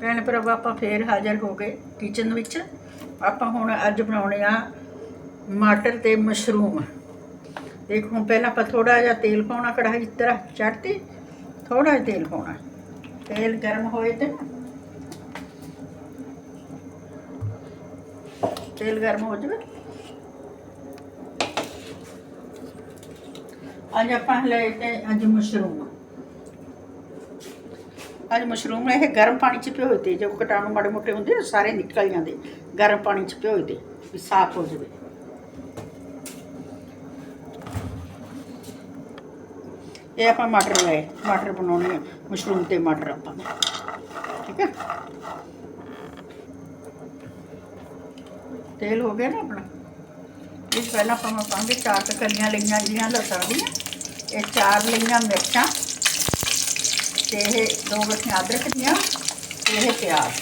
ਭੈਣ ਭਰਾ ਆਪਾਂ ਫੇਰ ਹਾਜ਼ਰ ਹੋ ਗਏ ਕਿਚਨ ਵਿੱਚ। ਆਪਾਂ ਹੁਣ ਅੱਜ ਬਣਾਉਣੇ ਆ ਮਟਰ ਤੇ ਮਸ਼ਰੂਮ। ਦੇਖੋ ਪਹਿਲਾਂ ਆਪਾਂ ਥੋੜਾ ਜਿਹਾ ਤੇਲ ਪਾਉਣਾ, ਕੜਾਹੀ ਇਸ ਤਰ੍ਹਾਂ ਚੜ੍ਹਤੀ ਥੋੜਾ ਜਿਹਾ ਤੇਲ ਪਾਉਣਾ। ਤੇਲ ਗਰਮ ਹੋਏ ਤੇ ਤੇਲ ਗਰਮ ਹੋ ਜਾਵੇ। ਅੱਜ ਆਪਾਂ ਲੈ ਤੇ ਅੱਜ ਮਸ਼ਰੂਮ। ਅੱਜ ਮਸ਼ਰੂਮ ਇਹ ਗਰਮ ਪਾਣੀ ਚ ਭਿਓਏ ਤੇ ਜੋ ਕੀਟਾਣੂ ਮਾੜੇ ਮੋਟੇ ਹੁੰਦੇ ਨਾ ਸਾਰੇ ਨਿਕਲ ਜਾਂਦੇ। ਗਰਮ ਪਾਣੀ ਚ ਭਿਓਏ ਤੇ ਵੀ ਸਾਫ਼ ਹੋ ਜਾਵੇ। ਇਹ ਆਪਾਂ ਮਟਰ ਲਏ, ਮਟਰ ਬਣਾਉਣੇ ਆ। ਮਸ਼ਰੂਮ ਤੇ ਮਟਰ ਆਪਾਂ। ਠੀਕ ਹੈ ਤੇਲ ਹੋ ਗਿਆ ਨਾ ਆਪਣਾ? ਇਸ ਪਹਿਲਾਂ ਆਪਾਂ ਪਾਵਾਂਗੇ ਚਾਰ ਕੁ ਕਲੀਆਂ ਲਈਆਂ ਜੀਆਂ ਲਸਣ ਦੀਆਂ। ਇਹ ਚਾਰ ਲਈਆਂ ਮਿਰਚਾਂ। ਤੇ ਇਹ ਦੋ ਗੱਠੀਆਂ ਅਦਰਕ ਦੀਆਂ ਤੇ ਇਹ ਪਿਆਜ਼।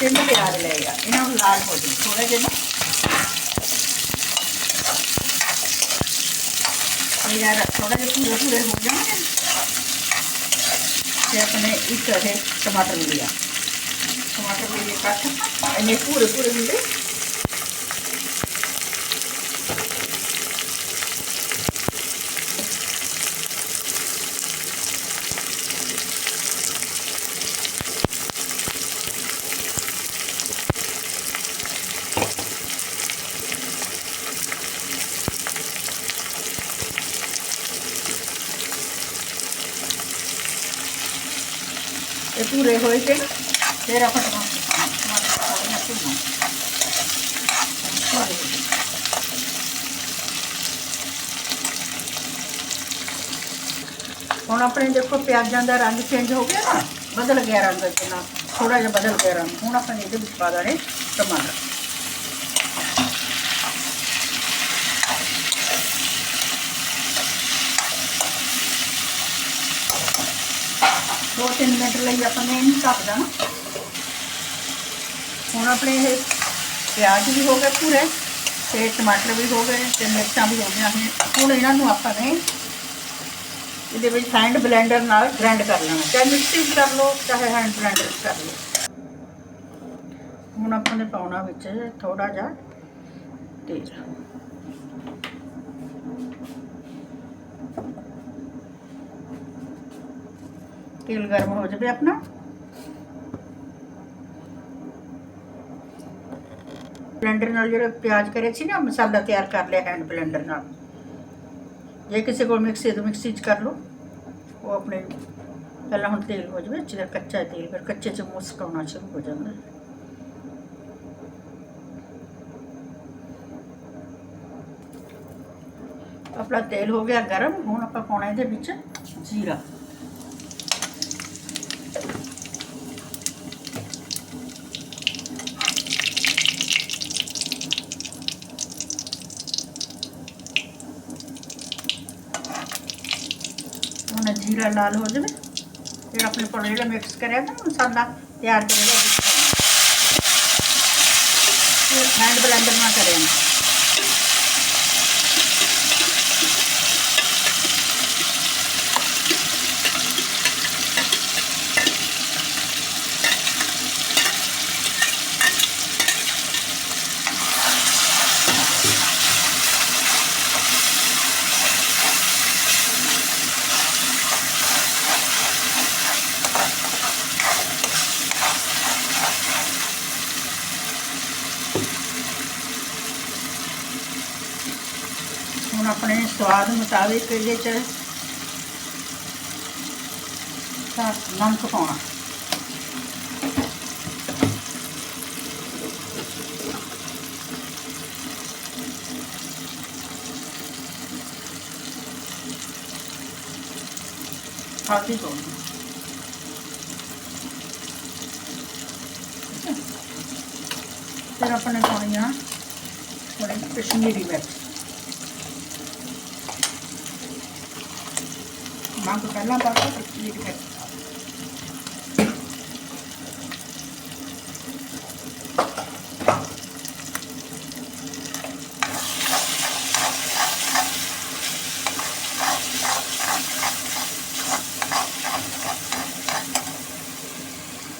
ਤਿੰਨ ਪਿਆਜ਼ ਲਏ ਆ। ਇਹਨਾਂ ਨੂੰ ਲਾਲ ਹੋ ਜਾਣ ਥੋੜਾ ਜਿਹਾ ਨਾ। ਇਹ ਯਾਰ ਥੋੜਾ ਜਿਹਾ ਪੂਰੇ ਪੂਰੇ ਹੋ ਜਾਣਗੇ। ਤੇ ਆਪਣੇ ਇੱਕ ਇਹ ਟਮਾਟਰ ਲਿਆ। ਟਮਾਟਰ ਲਿਆ ਕੱਟ। ਇਹਨੇ ਪੂਰੇ ਪੂਰੇ ਹੁੰਦੇ। ਇਹ ਪੂਰੇ ਹੋਏ ਤੇ ਫਿਰ ਆਪਾਂ ਟਮਾਟਰ ਟਮਾਟਰ ਭੁੰਨਣਾ ਹੁਣ ਆਪਣੇ ਦੇਖੋ ਪਿਆਜ਼ਾਂ ਦਾ ਰੰਗ ਚੇਂਜ ਹੋ ਗਿਆ ਨਾ, ਬਦਲ ਗਿਆ ਰੰਗ ਕਿੰਨਾ ਥੋੜਾ ਜਿਹਾ ਬਦਲ ਗਿਆ ਰੰਗ। ਹੁਣ ਆਪਾਂ ਇਹਦੇ ਵਿੱਚ ਪਾ ਦਾਂਗੇ ਟਮਾਟਰ। ਦੋ ਤਿੰਨ ਮਿੰਟ ਲਈ ਆਪਾਂ ਨੇ ਇਹਨੂੰ ਢੱਕ ਦੇਣਾ। ਹੁਣ ਆਪਣੇ ਇਹ ਪਿਆਜ਼ ਵੀ ਹੋ ਗਏ ਪੂਰੇ ਤੇ ਟਮਾਟਰ ਵੀ ਹੋ ਗਏ ਤੇ ਮਿਰਚਾਂ ਵੀ ਹੋ ਗਈਆਂ ਨੇ। ਹੁਣ ਇਹਨਾਂ ਨੂੰ ਆਪਾਂ ਨੇ ਇਹਦੇ ਵਿੱਚ ਹੈਂਡ ਬਲੈਂਡਰ ਨਾਲ ਗ੍ਰਾਈਂਡ ਕਰ ਲੈਣਾ। ਚਾਹੇ ਮਿਕਸੀ 'ਚ ਕਰ ਲਓ, ਚਾਹੇ ਹੈਂਡ ਬਲੈਂਡਰ 'ਚ ਕਰ ਲਓ। ਹੁਣ ਆਪਾਂ ਨੇ ਪਾਉਣਾ ਵਿੱਚ ਥੋੜਾ ਜਿਹਾ ਤੇਲ। ਤੇਲ ਗਰਮ ਹੋ ਜਾਵੇ ਆਪਣਾ ਬਲੈਂਡਰ ਨਾਲ ਜਿਹੜਾ ਪਿਆਜ਼ ਕਰੇ ਸੀ ਨਾ ਮਸਾਲਾ ਤਿਆਰ ਕਰ ਲਿਆ ਹੈਂਡ ਬਲੈਂਡਰ ਨਾਲ ਜੇ ਕਿਸੇ ਕੋਲ ਮਿਕਸੀ ਹੈ ਤਾਂ ਮਿਕਸੀ 'ਚ ਕਰ ਲਓ ਉਹ ਆਪਣੇ ਪਹਿਲਾਂ ਹੁਣ ਤੇਲ ਹੋ ਜਾਵੇ ਜਿਹੜਾ ਕੱਚਾ ਹੈ ਤੇਲ ਫਿਰ ਕੱਚੇ 'ਚ ਮੁਸਕ ਆਉਣਾ ਸ਼ੁਰੂ ਹੋ ਜਾਂਦਾ ਹੈ। ਆਪਣਾ ਤੇਲ ਹੋ ਗਿਆ ਗਰਮ ਹੁਣ ਆਪਾਂ ਪਾਉਣਾ ਇਹਦੇ ਵਿੱਚ ਜੀਰਾ ਹੁਣ ਜੀਰਾ ਲਾਲ ਹੋ ਜਾਵੇ। ਫਿਰ ਆਪਣੇ ਕੋਲ ਜਿਹੜਾ ਮਿਕਸ ਕਰਿਆ ਨਾ ਮਸਾਲਾ, ਤਿਆਰ ਕਰਿਆ। ਉਹਦੇ ਹੈਂਡ ਬਲੈਂਡਰ ਨਾਲ ਕਰਿਆ। ਹੁਣ ਆਪਣੇ ਸਵਾਦ ਮੁਤਾਬਿਕ ਇਹਦੇ ਚ ਤਾਂ ਨਮਕ ਪਾਉਣਾ ਹਲਦੀ ਪਾਉਣੀ ਫਿਰ ਆਪਣੇ ਪਾਉਣੀਆਂ ਥੋੜੀ ਕਸ਼ਮੀਰੀ ਮਿਰਚ ਮੰਗ ਪਹਿਲਾਂ ਪਾ ਕੇ ਕਸ਼ਮੀਰੀ ਮਿਰਚ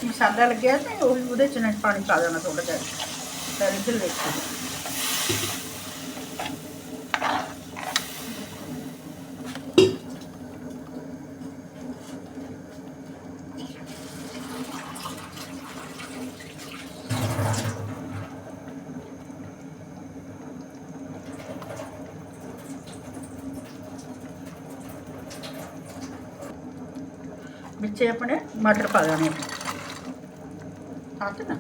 ਮਸਾਲਾ ਲੱਗਿਆ ਤੇ ਉਹ ਉਹਦੇ ਚ ਪਾਣੀ ਪਾ ਦੇਣਾ ਥੋੜਾ ਜਿਹਾ। ਤਾਂ ਰਿਜਲ ਵੇਖੋ ਵਿੱਚੇ ਆਪਣੇ ਮਟਰ ਪਾ ਦੇਣੇ ਹਾਂ ਨਾ?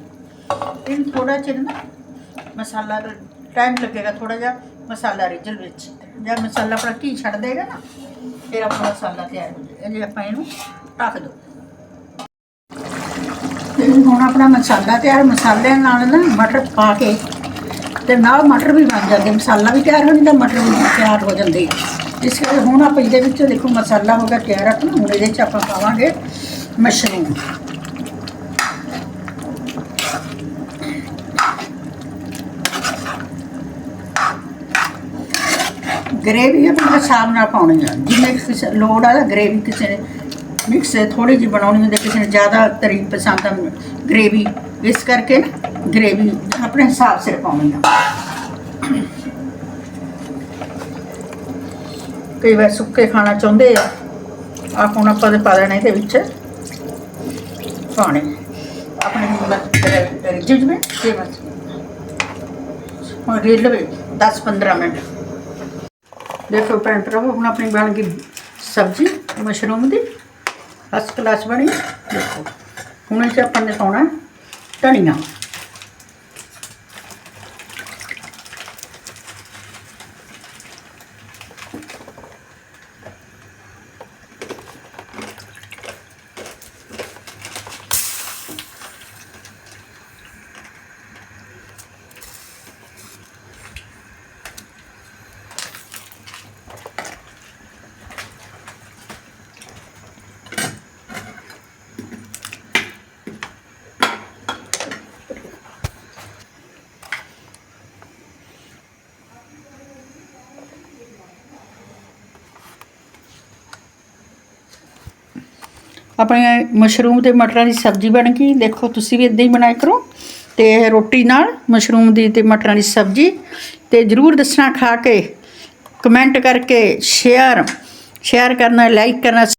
ਇਹਨੂੰ ਥੋੜਾ ਚਿਰ ਨਾ ਮਸਾਲਾ ਟਾਈਮ ਲੱਗੇਗਾ ਥੋੜਾ ਜਿਹਾ ਮਸਾਲਾ ਰਿਜਲ ਵਿੱਚ। ਜਦ ਮਸਾਲਾ ਆਪਣਾ ਘੀ ਛੱਡ ਦੇਗਾ ਨਾ, ਫਿਰ ਆਪਣਾ ਮਸਾਲਾ ਤਿਆਰ ਹੋ ਜਾਏਗਾ। ਜੇ ਆਪਾਂ ਇਹਨੂੰ ਢੱਕ ਦੋ। ਤੇ ਹੁਣ ਆਪਣਾ ਮਸਾਲਾ ਤਿਆਰ ਮਸਾਲੇ ਨਾਲ ਨਾ ਮਟਰ ਪਾ ਕੇ ਤੇ ਨਾਲ ਮਟਰ ਵੀ ਬਣ ਜਾਂਦੇ। ਮਸਾਲਾ ਵੀ ਤਿਆਰ ਹੋ ਜਾਂਦਾ, ਮਟਰ ਵੀ ਤਿਆਰ ਹੋ ਜਾਂਦੇ। ਇਸ ਕਰਕੇ ਹੁਣ ਆਪਾਂ ਇਹਦੇ ਵਿੱਚ ਦੇਖੋ ਮਸਾਲਾ ਹੋ ਗਿਆ ਤਿਆਰ ਆਪਣਾ, ਹੁਣ ਇਹਦੇ ਵਿੱਚ ਆਪਾਂ ਪਾਵਾਂਗੇ ਮਸ਼ਰੂਮ। ਗ੍ਰੇਵੀ ਆਪਾਂ ਹਿਸਾਬ ਨਾਲ ਪਾਉਣੀ ਆ। ਜਿੰਨੇ ਲੋੜ ਆ ਗ੍ਰੇਵੀ ਕਿਸੇ ਮਿਕਸ ਥੋੜੀ ਜਿਹੀ ਬਣਾਉਣੀ ਹੁੰਦੀ ਕਿਸੇ ਨੇ ਜ਼ਿਆਦਾ ਤਰੀ ਪਸੰਦ ਆ ਗ੍ਰੇਵੀ ਇਸ ਕਰਕੇ ਨਾ ਗ੍ਰੇਵੀ ਆਪਣੇ ਹਿਸਾਬ ਸਿਰ ਪਾਉਣੀ ਆ। ਕਈ ਵਾਰ ਸੁੱਕੇ ਖਾਣਾ ਚਾਹੁੰਦੇ ਆ ਆ ਹੁਣ ਆਪਾਂ ਦੇ ਪਾ ਦੇਣਾ ਇਹਦੇ ਵਿੱਚ ਪਾਣੀ ਆਪਣੇ ਰਿਜਿਜ ਜਵੇਂ ਤੇ ਬਸ। ਹੁਣ ਰਿਲ ਲਵੇ 10-15 ਮਿੰਟ। ਦੇਖੋ ਭੈਣ ਭਰਾਵੋ, ਹੁਣ ਆਪਣੀ ਬਣ ਗਈ ਸਬਜ਼ੀ, ਮਸ਼ਰੂਮ ਦੀ। ਫਸਟ ਕਲਾਸ ਬਣੀ। ਦੇਖੋ। ਹੁਣ ਇਹ ਆਪਾਂ ਨੇ ਪਾਉਣਾ ਧਨੀਆ। ਆਪਣੇ ਮਸ਼ਰੂਮ ਤੇ ਮਟਰਾਂ ਦੀ ਸਬਜ਼ੀ ਬਣ ਗਈ। ਦੇਖੋ, ਤੁਸੀਂ ਵੀ ਇਦਾਂ ਹੀ ਬਣਾਇਆ ਕਰੋ। ਤੇ ਇਹ ਰੋਟੀ ਨਾਲ ਮਸ਼ਰੂਮ ਦੀ ਤੇ ਮਟਰਾਂ ਦੀ ਸਬਜ਼ੀ ਤੇ ਜਰੂਰ ਦੱਸਣਾ ਖਾ ਕੇ, ਕਮੈਂਟ ਕਰਕੇ, ਸ਼ੇਅਰ ਸ਼ੇਅਰ ਕਰਨਾ, ਲਾਈਕ ਕਰਨਾ